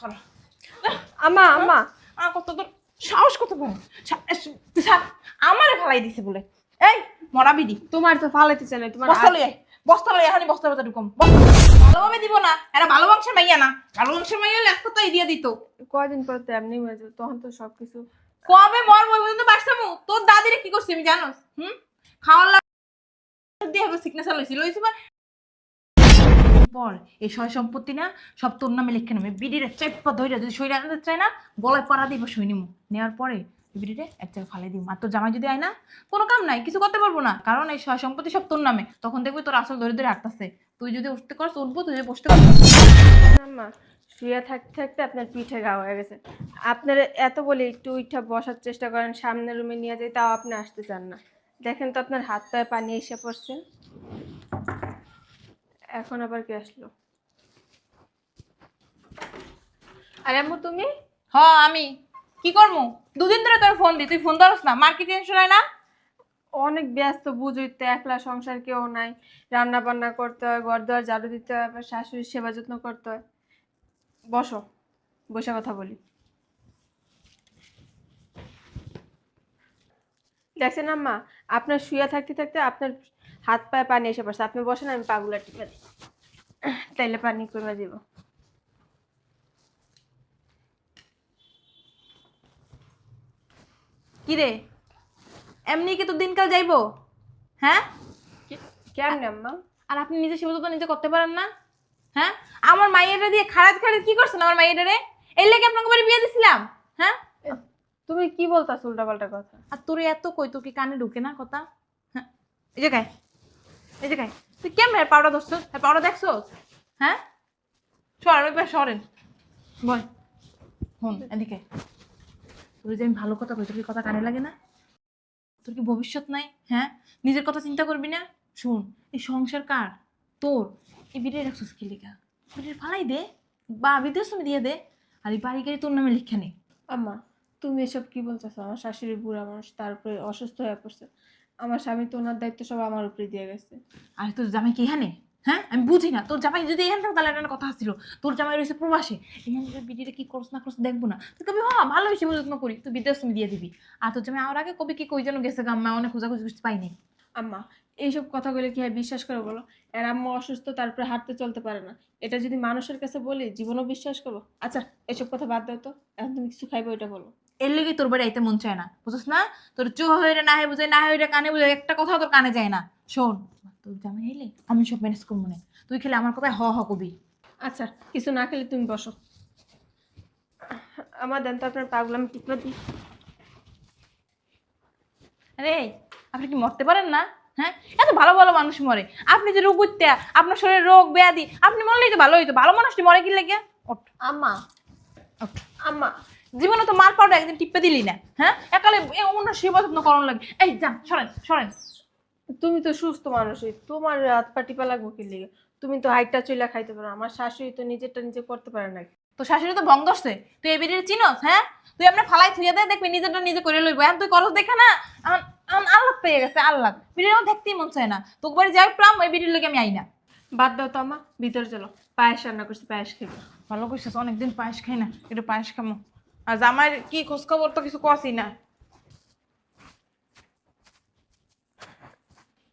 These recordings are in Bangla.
সরো। আম্মা আম্মা কত তোর সাহস কত বড়? সা- এস- তুই ছাড় আমারে ফেলাই দিছে বলে। এই মরা বিডি। তোমার তো ফালাইতে চাই না তোমার বস্তা লই বস্তা লই এখনই বস্তার ভেতর ঢুকম ভালোভাবে দিব না। এরা ভালো বংশের মাইয়া না। ভালো বংশের মাইয়া হলে দিয়ে দিত। কয়দিন পর তো এমনি হয়ে যাবে তখন তো সবকিছু কবে মর বই পর্যন্ত তোর দাদিরে কি করছি আমি জানোস? হুম? খাওয়ার লাগ দিয়ে হবে সিকনেস লইছি। লইছি বা পর এই সয় সম্পত্তি না সব তোর নামে লিখে নেবে। বিডিরে চাইপা ধইরা যদি শরীর আনতে চায় না, গলায় পাড়া দিব শুই নিমু। নেওয়ার পরে বিডিরে এক জায়গায় ফালে দিব আর তোর জামাই যদি আয় না, কোনো কাম নাই, কিছু করতে পারব না। কারণ এই সয় সম্পত্তি সব তোর নামে। তখন দেখবি তোর আসল ধরে ধরে আটতাছে তুই যদি উঠতে করস, উঠবো, তুই যদি বসতে পারবি আম্মা, শুয়ে থাকতে থাকতে আপনার পিঠে গা হয়ে গেছে। আপনার এত বলি একটু উঠা বসার চেষ্টা করেন, সামনের রুমে নিয়ে যাই, তাও আপনি আসতে চান না। দেখেন তো আপনার হাত পায়ে পানি এসে পড়ছে। এখন আবার কে আসলো? আরে আম্মু তুমি? হ আমি। কি করব দুদিন ধরে তোর ফোন দি তুই ফোন ধরস না? মার্কেট টেনশন হয় না? অনেক ব্যস্ত বুঝই তো একলা সংসার কেউ নাই। রান্না বান্না করতে হয় ঘর দুয়ার ঝাড়ু দিতে হয় আবার শাশুড়ির সেবা যত্ন করতে হয়। বসো বসে কথা বলি। দেখছেন আম্মা আপনার শুয়ে থাকতে থাকতে আপনার হাত পায়ে পানি এসে পড়ছে। আপনি বসেন আমি পাগুলা টিপে দিই। তাইলে পানি কমে দিব। কি রে এমনি কি তো দিনকাল যাইবো? হ্যাঁ? কেমন আম্মা? আর আপনি নিজে সেবা তো নিজে করতে পারেন না। হ্যাঁ? আমার মাইয়াটা দিয়ে খারাপ খারাপ কি করছেন আমার মাইয়াটা রে এই লেগে আপনাকে বাড়ি বিয়ে দিছিলাম। হ্যাঁ? তুমি কি বলতাছ উল্টা পাল্টা কথা? আর তোর এত কই তোর কি কানে ঢুকে না কথা? হ্যাঁ? এই জায়গায় এই জায়গায় তুই কেমন পাউডার ধরছ? পাউডার দেখছ হ্যাঁ? সরেন পাশে সরেন বল। হন এদিকে। তোর যে আমি ভালো কথা কই, তোর কি কথা কানে লাগে না? তোর কি ভবিষ্যৎ নাই? হ্যাঁ? নিজের কথা চিন্তা করবি না? শোন, এই সংসার কার? তোর। এই বিড়ে রাখছিস কি লেখা? বিড়ে ফালাই দে। বা বৃদ্ধাশ্রমে দিয়ে দে। আর এই বাড়ি গাড়ি তোর নামে লিখে নে আম্মা, তুমি এসব কি বলতেছো? আমার শাশুড়ি বুড়া মানুষ, তারপরে অসুস্থ হয়ে পড়ছে। আমার স্বামী তো ওনার দায়িত্ব সব আমার উপরে দিয়ে গেছে। আর তোর জামাই কি এখানে? হ্যাঁ? আমি বুঝি না। তোর জামাই যদি এখানে থাকতো তাহলে একটা কথা ছিল তোর জামাই রয়েছে প্রবাসে। এখানে তোর বিটিটা কি করছ না করছ দেখব না। তুই কবি হ্যাঁ ভালো বেশি যত্ন করি। তুই বৃদ্ধাশ্রমে দিয়ে দিবি। আর তোর জামাই আমার আগে কবি কি কই যেন গেছে গাম্মা অনেক খোঁজাখুঁজি করতে পাইনি। আম্মা এইসব কথাগুলো কি হয় বিশ্বাস করে বলো? এর আম্মা অসুস্থ তারপরে হাঁটতে চলতে পারে না। এটা যদি মানুষের কাছে বলি জীবনও বিশ্বাস করব। আচ্ছা এসব কথা বাদ দাও তো। এখন তুমি কিছু খাইবে ওইটা বলো। এর লেগে তোর বাড়ি আইতে মন চায় না বুঝছ না? তোর চো হয়ে না হয়ে বুঝে না হয়ে কানে বুঝে একটা কথা তোর কানে যায় না। শোন তোর জামাই এলে আমি সব ম্যানেজ করব না। তুই খেলে আমার কথায় হ হ কবি। আচ্ছা কিছু না খেলে তুমি বসো। আমার দেন তো আপনার পাগলা আমি টিপে দিই। আরে আপনি কি মরতে পারেন না? হ্যাঁ? এত ভালো ভালো মানুষ মরে। আপনি যে রোগ উঠতে আপনার শরীরে রোগ ব্যাধি আপনি মরলেই তো ভালো হইতো। ভালো মানুষটি মরে কি লেগে? ওঠ। আম্মা। ওঠ। আম্মা। জীবনে তো মার পাউডার একদিন টিপে দিলি না হ্যাঁ? একালে অন্য সেবা যত্ন করানো লাগে। এই যান সরেন সরেন। তুমি তো সুস্থ মানুষই তোমার হাত পা টিপা লাগবো কি লিগে? তুমি তো হাইটটা চইলা খাইতে পারো আমার শাশুড়ি তো নিজেরটা নিজে করতে পারে না। তো শাশুড়ি তো ভঙ্গ ধরছে তুই এই বেরিয়ে চিনস হ্যাঁ? তুই আমরা ফালাই থুয়ে দে দেখবি নিজেরটা নিজে করে লইব। এখন তুই করস দেখে না আল্লাহ পেয়ে গেছে আল্লাহ। বিড়ির আমার দেখতেই মন চায় না। তোকে বাড়ি যাই প্রাম ওই বিড়ির লোকে আমি আই না। বাদ দাও তো আমার ভিতরে চলো। পায়েস রান্না করছি পায়েস খেতে ভালো করছিস অনেকদিন পায়েস খাই না একটু পায়েস খামো। আর জামাইয়ের কি খোঁজ খবর তো কিছু কসি না।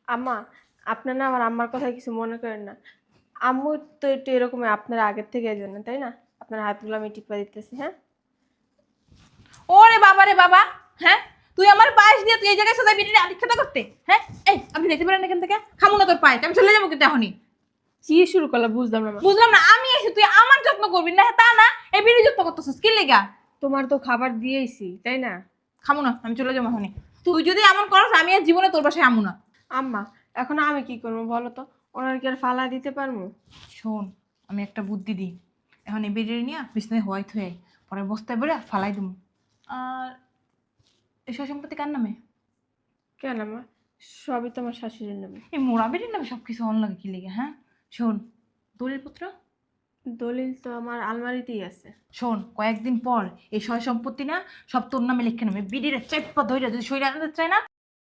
আম্মা আপনার না আমার আম্মার কথা কিছু মনে করেন না। আম্মু তো একটু এরকম আপনার আগের থেকে জানেন তাই না? আপনার হাতগুলো আমি টিপা দিতেছি হ্যাঁ? ওরে বাবা রে বাবা হ্যাঁ? তুই আমার পায়েস দিয়ে তুই এই জায়গায় সদাই বিড়ির আলিখ্যাতা করতে হ্যাঁ? এই আপনি যেতে পারেন এখান থেকে? খামো না তোর পায়েস আমি চলে যাব কিন্তু এখনই। কি শুরু করলাম বুঝলাম না। বুঝলাম না আমি এসে তুই আমার যত্ন করবি না তা না এই বিড়ি যত্ন করতেছিস কি লেগা? তোমার তো খাবার দিয়েইছি তাই না? খামো না আমি চলে যাব এখনই। তুই যদি এমন করস আমি আর জীবনে তোর পাশে আমু না। আম্মা এখন আমি কি করব বলো তো? ওনার কি আর ফালা দিতে পারব? শোন আমি একটা বুদ্ধি দিই। এখন এই বেরিয়ে নিয়ে বিছনায় হোয়াইট হয়ে পরে বস্তায় বেড়ে ফালাই দেবো আর এসব সম্পত্তি কার নামে? কেন আমার সবই তো আমার শাশুড়ির নামে। এই মোড়া বেরিয়ে নামে সব কিছু অন লাগে কি লেগে হ্যাঁ? শোন দলিল পুত্র দলিল তো আমার আলমারিতেই আছে। শোন, কয়েকদিন পর এই সয় সম্পত্তি না সব তোর নামে লিখে নেবে। বিড়িরে চাইপা ধরে যদি সই আনতে চায় না,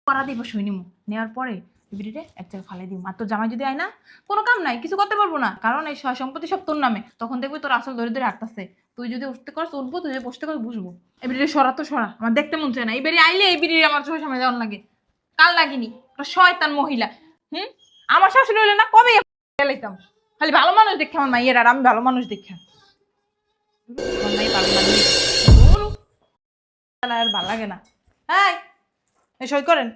করা দিব, সই নিমু। নেওয়ার পরে বিড়িরে এক জায়গায় ফালাই দিব আর তোর জামাই যদি আয় না, কোনো কাম নাই, কিছু করতে পারব না। কারণ এই সয় সম্পত্তি সব তোর নামে। তখন দেখবি তোর আসল ধরে ধরে আটতাছে তুই যদি উঠতে করস, উঠবো, তুই যদি বসতে কর বুঝব। এই বিড়ি সরা তো সরা। আমার দেখতে মন চায় না। এই বেরি আইলে এই বিড়ি আমার চোখের সামনে যাওয়ার লাগে। কাল লাগিনি। শয়তান মহিলা। হুম? আমার শাশুড়ি হলে না কবে গেলাইতাম খালি ভালো মানুষ দেখে আমার মাইয়ের আর আমি ভালো মানুষ দেখে। ধুর, আর ভালো লাগে না। এই সই করেন।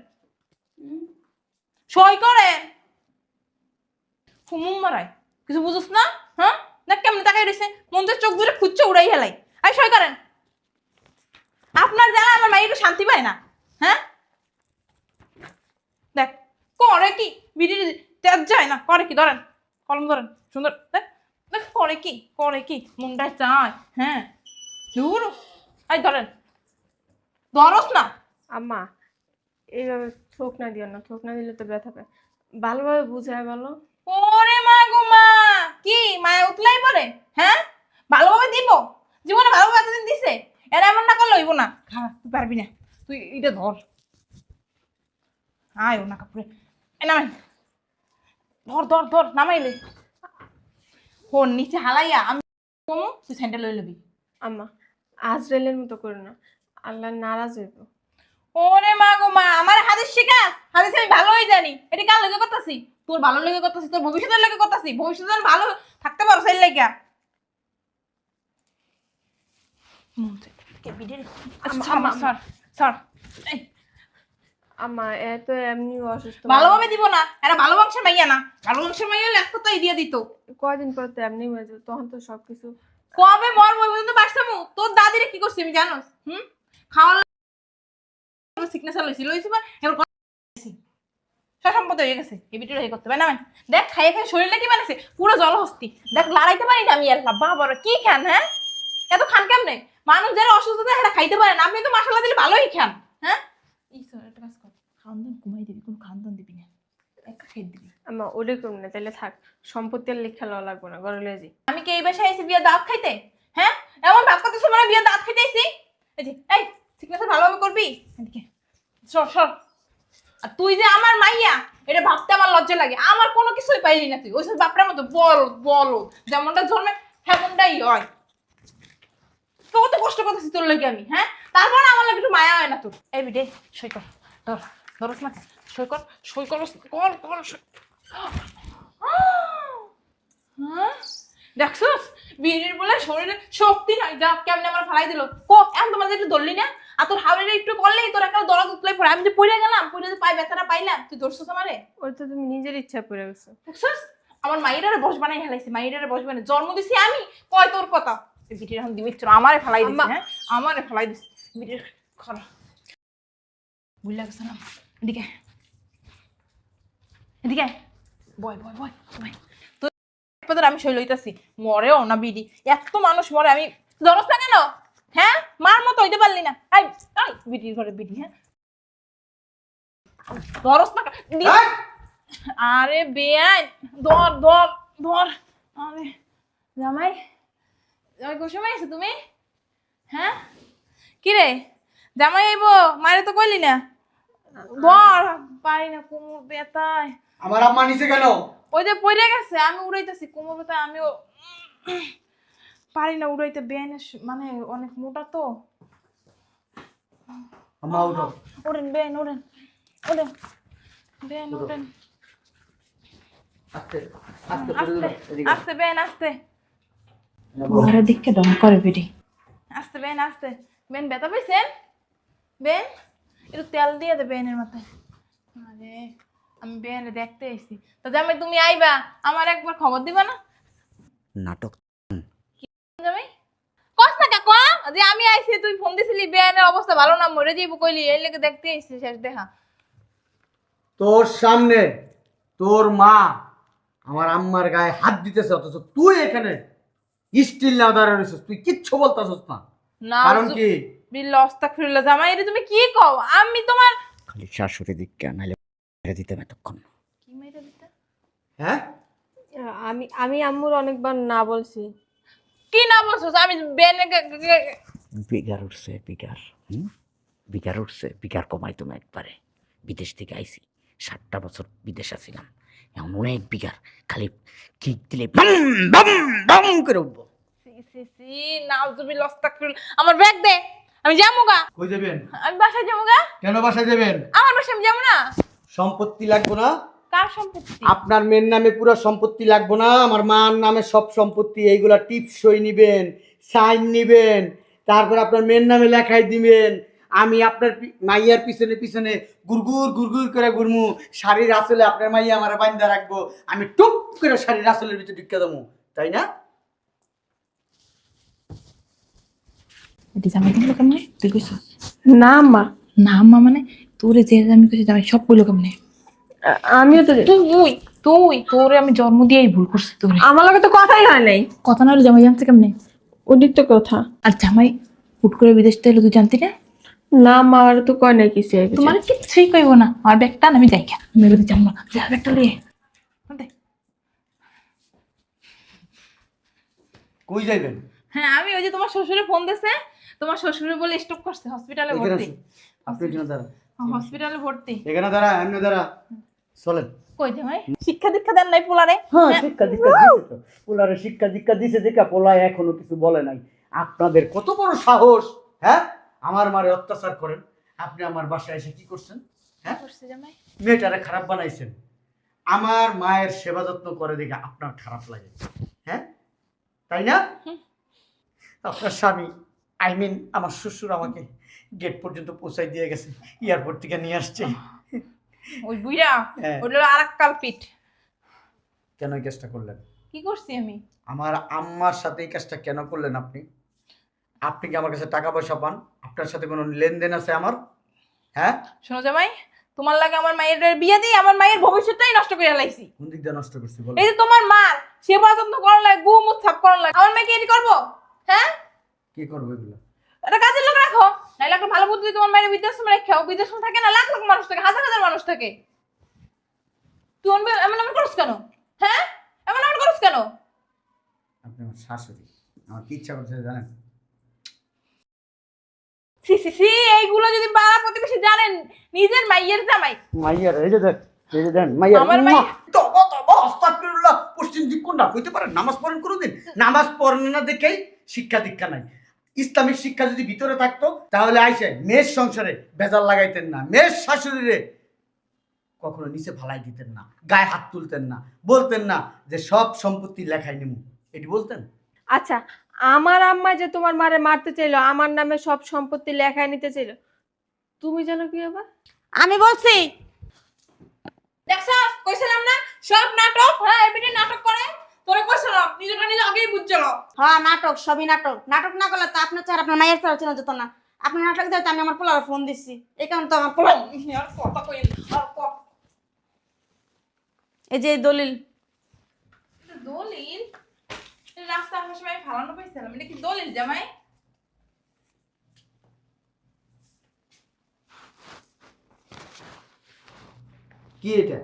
সই মারায়। কিছু না? হ্যাঁ? কেমন মন্দির চোখ দূরে খুঁজছে উড়াই সই করেন। আপনার জ্বালা আমার মাই একটু শান্তি পায় না। হ্যাঁ? দেখ করে কি? বিড়ি তেজ যায় না করে কি? ধরেন। কলম ধরেন সুন্দর। করে কি? করে কি? মুন্ডায় চায়। হ্যাঁ। দূর আই ধরেন। ধরস না। আম্মা এইভাবে থোক না দিও না থোক না দিলে তো ব্যথা পায়। ভালোভাবে বুঝায় বলো। ওরে মা গো মা! কি? মায়া উতলাই পরে হ্যাঁ? ভালোভাবে দিব? জীবনে ভালোভাবে এতদিন দিছে? এর এমন না করলে হইব না। খারাপ তুই পারবি না। তুই এটা ধর। আয় ও না কাপড়ে। এ নামাই ধর ধর ধর নামাইলে হন নিচে হালাইয়া আমি কমু তুই স্যান্ডেল লই লবি। আম্মা আজরাইলের মতো করো না। আল্লাহ নারাজ হইব। ওরে মা গো মা আমার হাদিস শিখা হাদিস আমি ভালো ভালোই জানি। এটি কার লেগে করতেছি? তোর ভালো লেগে করতেছি তোর ভবিষ্যতের লেগে করতেছি? ভবিষ্যতে যেন ভালো থাকতে পারো সেই লেগে। আম্মা, আম্মা, স্যার স্যার। আম্মা এ তো এমনি অসুস্থ ভালোভাবে দিব না এরা ভালো বংশের মাইয়া না। ভালো বংশের মাইয়া হলে এক কথাই দিয়ে দিত। কয়দিন পর তো এমনি হয়ে যাবে তখন তো সবকিছু কবে মর মই পর্যন্ত বাঁচতামু তোর দাদিরে কি করছি আমি জানোস? হুম? খাওয়া সিকনেস লইছি লইছি বা এবার হয়ে গেছে এই ভিডিও করতে পারে না দেখ খাইয়ে খাই কি বানাইছে? পুরো জলহস্তি। দেখ লড়াইতে পারি না আমি আর বাবা কি খান হ্যাঁ? এত খান কেমনে? মানুষ যারা অসুস্থ সেটা খাইতে পারে না। আপনি তো মশলা দিলে ভালোই খান হ্যাঁ? খাওয়ান কমাই দিবি কোনো খাওয়ান দান দিবি না। খেয়ে দিবি। ওটাই করুন না তাহলে থাক সম্পত্তি আর লেখা লওয়া লাগবে না ঘরে লয়ে যাই। আমি কি এই বাসায় এসে বিয়ে দাঁত খাইতে? হ্যাঁ? এমন ভাব করতে সময় বিয়ে দাঁত খাইতে এসি এই যে এই সিকনেস ভালোভাবে করবি? এদিকে সর সর আর তুই যে আমার মাইয়া এটা ভাবতে আমার লজ্জা লাগে। আমার কোনো কিছুই পাইলি না তুই। ওইসব বাপটার মতো বল বল। যেমনটা জন্মে তেমনটাই হয়। তো কত কষ্ট করতেছি তোর লাগে আমি হ্যাঁ? তারপর আমার লাগে একটু মায়া হয় না তোর। এই বিটে সই কর ধর। ধরস না সই কর সই কর কর কর হ্যাঁ? দেখছস? বীরের বলে শরীরে শক্তি নাই যা কেমনে আমার ফালাই দিল। কো এখন তোমাদের একটু ধরলি না? আর তোর হাওড়িটা একটু করলেই তোর একটা দলা দুতলাই পড়ে। আমি যে পড়ে গেলাম পড়ে যে পাই ব্যথাটা পাইলাম তুই ধরছস আমারে? ওই তো তুমি নিজের ইচ্ছা পড়ে গেছো। দেখছস? আমার মাইরারে বস বানাই হেলাইছি মাইরারে বস বানাই। জন্ম দিছি আমি? কয় তোর কথা? বিটির এখন দিবি চল আমারে ফেলাই দিছি হ্যাঁ? আমারে ফেলাই দিছি। বিটির খরা বুঝলা গেছে না। এদিকে এদিকে বয় বয় বয় বয়। আমি সই লইতাছি। মরেও না বিডি। এত মানুষ মরে আমি ধরস না কেন? হ্যাঁ? মার মতো হইতে পারলি না। বিটির ঘরে বিটি হ্যাঁ? ধরস না! আরে বেআই ধর ধর ধর। আরে জামাই জামাই সময় এসে তুমি? হ্যাঁ? কি রে জামাই আইব মায়ের তো কইলি না? ধর পারি না কোমর ব্যথায় আমার আম্মা নিচে কেন? ওই যে পড়ে গেছে আমি উড়াইতেছি কোমর ব্যথায় আমিও পারি না উড়াইতে বেন মানে অনেক মোটা তো। আম্মা উঠো। ওরেন বেন ওরেন ওরেন বেন ওরেন আস্তে বেন আস্তে দিকে করে বেটি। আস্তে বেন আস্তে। বেন ব্যথা পাইছেন? বেন একটু তেল দিয়ে দে বেনের মাথায়। আরে আমি বেনে দেখতে এসেছি তো জামাই তুমি আইবা? আমার একবার খবর দিবা না? নাটক জামাই? কস না কা যে আমি আইছি তুই ফোন দিছিলি বেনের অবস্থা ভালো না মরে যাইব কইলি এই লেগে দেখতে এসেছি শেষ দেখা। তোর সামনে তোর মা আমার আম্মার গায়ে হাত দিতেছে অথচ তুই এখানে স্টিল না দাঁড়া রয়েছিস তুই কিচ্ছু বলতাছিস না। কারণ কি? জামাই এটা তুমি কি কও? আমি তোমার খালি শাশুড়ি দিককে নাহলে মেরে দিতাম এতক্ষণ। কি মেরে দিতে? হ্যাঁ? আমি আমি আম্মুর অনেকবার না বলছি। কি না বলছো? আমি বেনে বিগার উঠছে বিগার হুম? বিগার উঠছে বিগার কমাই তুমি একবারে। বিদেশ থেকে আইছি সাতটা বছর বিদেশ আছিলাম। এমন অনেক বিগার খালি কিক দিলে বাম বাম বাম করে উঠবো। সি সি নাউজুবিল আস্তাগফিরুল আমার ব্যাগ দে! আমি যাব গা। কই যাবেন? আমি বাসায় যাব গা। কেন বাসায় যাবেন? আমার বাসায় আমি যাব না। সম্পত্তি লাগবো না? কার সম্পত্তি? আপনার মেয়ের নামে পুরো সম্পত্তি লাগবো না? আমার মার নামে সব সম্পত্তি এইগুলা টিপস সই নিবেন সাইন নিবেন তারপর আপনার মেয়ের নামে লেখাই দিবেন। আমি আপনার মাইয়ার পিছনে পিছনে গুরগুর গুরগুর করে ঘুরমু। শাড়ির আসলে আপনার মাইয়া আমার বান্ধা রাখব। আমি টুপ করে শাড়ির আসলের ভিতরে ঢুকে দেবো। তাই না? এটি জামাই দিল কেমনে তুই কইছিস না আম্মা না আম্মা মানে তোরে যে আমি কইছি জামাই সব কইলো কেমনে আমিও তো তুই তুই তোরে আমি জন্ম দিয়েই ভুল করছি তোরে আমার লগে তো কথাই হয় নাই কথা না হলে জামাই জানতে কেমনে ওদিক তো কথা আর জামাই হুট করে বিদেশ থেকে তুই জানতি না না মা আর তো কয় নাই কিছু তোমার। কিচ্ছুই কইব না আমার ব্যাগটা আমি যাই খা আমি এবার যাব না যা ব্যাগটা লিয়ে কই যাইবেন হ্যাঁ আমি ওই যে তোমার শ্বশুরে ফোন দিছে তোমার শ্বশুরে বলে স্টপ করছে হসপিটালে ভর্তি। দাঁড়ান। হসপিটালে ভর্তি। এখানে দাঁড়া এমনি দাঁড়া। চলেন। কই জামাই শিক্ষা দীক্ষা দেন নাই পোলারে? হ্যাঁ শিক্ষা দীক্ষা দিছে তো। পোলারে শিক্ষা দীক্ষা দিছে দেখা পোলায় এখনও কিছু বলে নাই। আপনাদের কত বড় সাহস হ্যাঁ? আমার মারে অত্যাচার করেন। আপনি আমার বাসায় এসে কি করছেন? হ্যাঁ? মেয়েটারে খারাপ বানাইছেন। আমার মায়ের সেবা যত্ন করে দেখে আপনার খারাপ লাগে। হ্যাঁ? তাই না? আপনার স্বামী আই মিন আমার শ্বশুর আমাকে গেট পর্যন্ত পৌঁছাই দিয়ে গেছে এয়ারপোর্ট থেকে নিয়ে আসছে। ওই বুইরা হ্যাঁ। ওটা হলো আরেক কালপিট কেন এই কাজটা করলেন? কি করছি আমি? আমার আম্মার সাথে এই কাজটা কেন করলেন আপনি? আপনি কি আমার কাছে টাকা পয়সা পান? আপনার সাথে কোনো লেনদেন আছে আমার? হ্যাঁ? শোনো জামাই তোমার লাগে আমার মায়ের বিয়ে দিয়ে আমার মায়ের ভবিষ্যৎটাই নষ্ট করে লাইছি কোন দিক দিয়ে নষ্ট করছি বলো। এই যে তোমার মা সে যত্ন করার লাগে গু মুখ ছাপ করার লাগে। আমার মেয়েকে এটি করব? হ্যাঁ? কি করব এগুলো? এটা কাজের লোক রাখো নাইলে একটা ভালো বুদ্ধি তোমার মায়ের বৃদ্ধাশ্রমে রেখেও বৃদ্ধাশ্রম থাকে না লাখ লাখ মানুষ থাকে হাজার হাজার মানুষ থাকে। তুই এমন এমন করছ কেন? হ্যাঁ? এমন এমন করছ কেন? আপনি আমার শাশুড়ি আমার কি ইচ্ছা করছে জানেন? সি সি সি এইগুলো যদি পাড়া প্রতিবেশী জানেন নিজের মাইয়ের জামাই। মাইয়ার এই যে দেখ এই যে দেন মাইয়ার আমার মাই- তবা তবা আস্তাগফিরুল্লাহ পশ্চিম দিক কইতে পারেন নামাজ পড়েন কোনোদিন? নামাজ পড়েন না দেখেই শিক্ষা দীক্ষা নাই। ইসলামিক শিক্ষা যদি ভিতরে থাকতো তাহলে আইসে মেয়ের সংসারে ভেজাল লাগাইতেন না মেয়ের শাশুড়িরে কখনো নিচে ফালাই দিতেন না গায়ে হাত তুলতেন না বলতেন না যে সব সম্পত্তি লেখাই নিমু। এটি বলতেন? আচ্ছা আমার আম্মা যে তোমার মারে মারতে চাইলো আমার নামে সব সম্পত্তি লেখায় নিতে চাইলো তুমি জানো কি আবার আমি বলছি দেখছ কইছিলাম না সব নাটক হ্যাঁ এমনি নাটক করে। তোরে কইছিলাম নিজেটা নিজে আগেই বুঝছিল হ্যাঁ নাটক সবই নাটক। নাটক না করলে তো আপনার চেহারা আপনার মায়ের চেহারা চেনা যেত না। আপনি নাটক দিতে আমি আমার পোলার ফোন দিচ্ছি এই কারণে তো আমার পোলা কথা কই এই যে এই দলিল? দলিল রাস্তা আসার সময় ফালানো পাইছিলাম। এটা কি দলিল জামাই? কি এটা?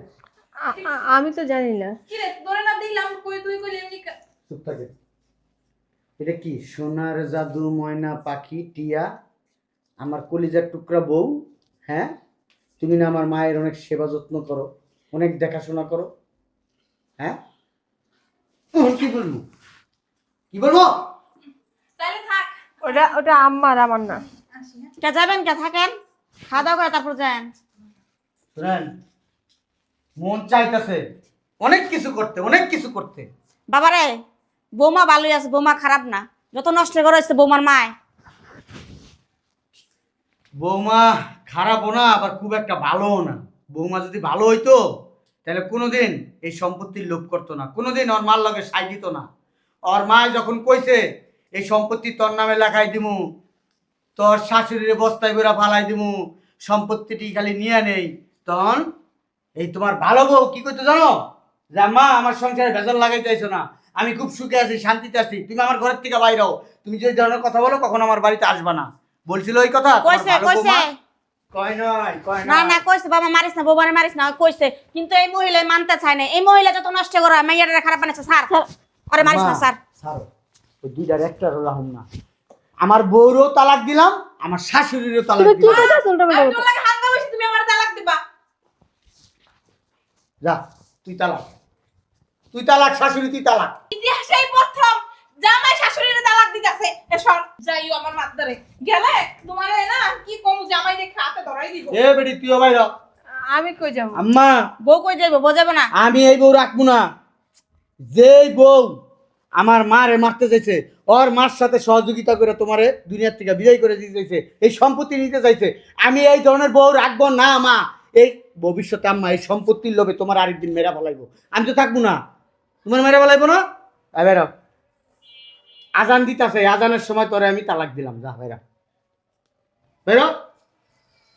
আমি তো জানি না। কি রে ধরে না দিলাম কই তুই কইলি এমনি চুপ থাকে। এটা কি সোনার জাদু ময়না পাখি টিয়া? আমার কলিজার টুকরা বউ হ্যাঁ? তুমি না আমার মায়ের অনেক সেবা যত্ন করো অনেক দেখাশোনা করো হ্যাঁ? কি বলব? কি বলব? তাহলে থাক। ওটা ওটা আম্মার আমার না। কে যাবেন কে থাকেন? খাওয়া দাওয়া করে তারপর যান। শুনেন মন চাইতেছে। অনেক কিছু করতে অনেক কিছু করতে। বাবারে বৌমা ভালোই আছে বৌমা খারাপ না। যত নষ্ট করে হচ্ছে বৌমার মায়। বৌমা খারাপও না আবার খুব একটা ভালোও না। বৌমা যদি ভালো হইতো তাহলে কোনোদিন এই সম্পত্তির লোভ করতো না। কোনোদিন ওর মার লগে সাই দিত না। ওর মা যখন কইছে এই সম্পত্তি তোর নামে লেখাই দিমু তোর শাশুড়ির বস্তায় বেরা ফালাই দিমু সম্পত্তিটি খালি নিয়ে নেই তখন এই তোমার ভালো বউ কি করতে জানো? যে মা আমার সংসারে ভেজাল লাগাইতে আইছো না। আমি খুব সুখে আছি শান্তিতে আছি। তুমি আমার ঘরের থেকে বাইরে হও। তুমি যে ধরনের কথা বলো কখনো আমার বাড়িতে আসবা না। বলছিল ওই কথা? তোমার কইছে কইছে। বৌমা? কয় নয় কয় না না কইছে বাবা মারিস না বৌমারে মারিস না। কইছে কিন্তু এই মহিলা মানতে চায় না। এই মহিলা যত নষ্ট করে খারাপ বানাচ্ছে স্যার। আরে মারিস না স্যার। ছাড়ো ওই দুইটার একটা রাহুম না। আমার বউরও তালাক দিলাম আমার শাশুড়িরও তালাক তুমি কি কথা আমার তালাক দিবা। যা তুই তালাক। তুই তালাক শাশুড়ি তুই তালাক। ইতিহাসেই প্রথম জামাই শাশুড়ির তালাক দিতেছে। এ সর যাইও আমার গেলে তোমার না কি কম জামাই দেখে হাতে ধরাই দিব। এ বেটি তুইও বাইর আমি কই যাব? আম্মা। বউ কই যাইবো? বোঝাবে না? আমি এই বউ রাখব না। যেই বউ আমার মারে মারতে চাইছে ওর মার সাথে সহযোগিতা করে তোমারে দুনিয়ার থেকে বিদায় করে দিতে চাইছে এই সম্পত্তি নিতে চাইছে আমি এই ধরনের বউ রাখব না মা। এই ভবিষ্যতে আম্মা এই সম্পত্তির লোভে তোমার আরেকদিন মেরা ফেলাইবো আমি তো থাকব না। তোমার মেরা ফেলাইবো না? বেরো। আজান দিতাছে আজানের সময় তোরে আমি তালাক দিলাম যা বেরো। বেরো?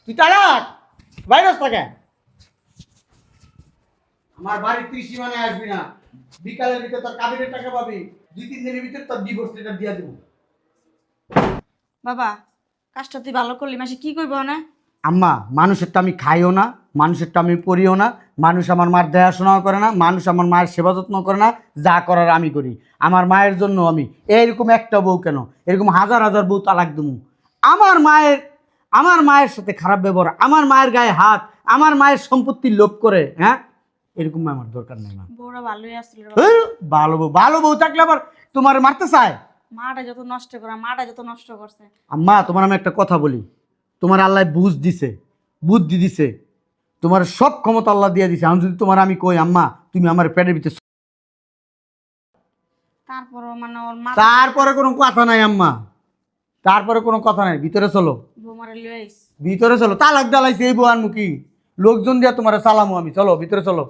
তুই তালাক? ভাইরাস থাকে আমার বাড়ির ত্রিসীমানায় আসবি না। বিকালের ভিতরে তোর কাবিরের টাকা পাবি। দুই তিন দিনের ভিতরে তোর ডিভোর্স লেটার দিয়ে দেবো। বাবা কাজটা তুই ভালো করলি মাসে কি কইব না আম্মা মানুষেরটা আমি খাইও না মানুষেরটা আমি পড়িও না মানুষ আমার মার দেখাশোনাও করে না মানুষ আমার মায়ের সেবা যত্ন করে না যা করার আমি করি। আমার মায়ের জন্য আমি এরকম একটা বউ কেন? এরকম হাজার হাজার বউ তালাক দেবো আমার মায়ের আমার মায়ের সাথে খারাপ ব্যবহার আমার মায়ের গায়ে হাত আমার মায়ের সম্পত্তি লোভ করে হ্যাঁ? এরকম আমার দরকার নেই। হেই, ভালো বউ ভালো বউ থাকলে আবার তোমার মারতে চায়? মাটা যত নষ্ট করা মাটা যত নষ্ট করছে। আম্মা তোমার আমি একটা কথা বলি। তোমার আল্লাহ বুঝ দিছে বুদ্ধি দিছে। তোমার সব ক্ষমতা আল্লাহ দিয়ে দিছে। আমি যদি তোমার আমি কই আম্মা তুমি আমার পেটের ভিতরে মানে ওর মা তারপরে কোনো কথা নাই আম্মা। তারপরে কোনো কথা নাই। ভিতরে চলো। ভিতরে চলো। তালাক দালাইছে এই বউ আর মুখী লোকজন দিয়া তোমার সালামু আমি। চলো ভিতরে চলো।